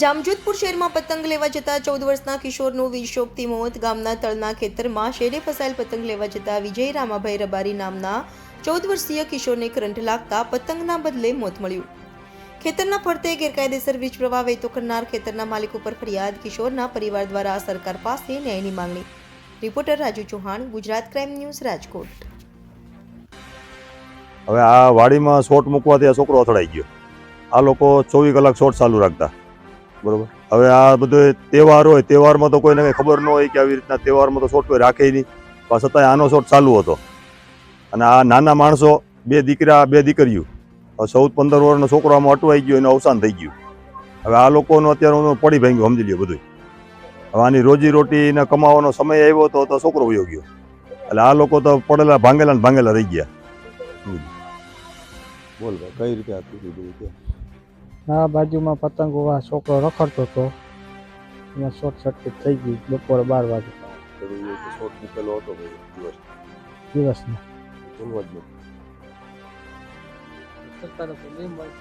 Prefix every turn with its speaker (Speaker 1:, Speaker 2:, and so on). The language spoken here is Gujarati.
Speaker 1: જામજોધપુર શહેરમાં પતંગ લેવા જતા ચૌદ વર્ષના કિશોરનું વીજશોકથી મોત. ગામના તળના ખેતરમાં શેરે ફસાયેલ પતંગ લેવા જતા વિજય રામાભાઈ રબારી નામના ચૌદ વર્ષીય કિશોરને કરંટ લાગતા પતંગના બદલે મોત મળ્યું. ખેતરના ફરતે ગેરકાયદેસર વીજ પ્રવાહ વહેતો કરનાર ખેતરના માલિક ઉપર ફરિયાદ, કિશોરના પરિવાર દ્વારા સરકાર પાસે ન્યાયની માંગણી. Reporter Raju Chauhan, Gujarat crime news, Rajkot.
Speaker 2: હવે આ વાડીમાં શોટ મૂકવાથી આ છોકરો અથડાઈ ગયો. આ લોકો ચોવીસ કલાક શોટ ચાલુ રાખતા. બરોબર? હવે આ બધો તહેવાર હોય, તહેવારમાં તો કોઈને કંઈ ખબર ન હોય કે આવી રીતના તહેવારમાં તો શોટ કોઈ રાખે નહીં. પણ છતાંય આનો શોટ ચાલુ હતો. અને આ નાના માણસો, બે દીકરા, બે દીકરીઓ. ચૌદ, પંદર વર્ષનો છોકરો આમાં અટવાઈ ગયો, એનું અવસાન થઈ ગયું. હવે આ લોકોનો અત્યારે પડી ભાંગ્યું, સમજી લ્યો બધું હવે આની રોજી રોટી કમાવાનો સમય આવ્યો હતો તો છોકરો વયો ગયો. એટલે આ લોકો તો પડેલા, ભાંગેલા ને ભાંગેલા રહી ગયા. બોલ કઈ રીતે આપી કે
Speaker 3: આ બાજુમાં પતંગો આ છોકરો રખડતો હતો. એમાં શોર્ટ સર્કિટ થઈ ગઈ બપોરે બાર વાગે.
Speaker 2: શોટ મૂકેલો હતો દિવસ નથી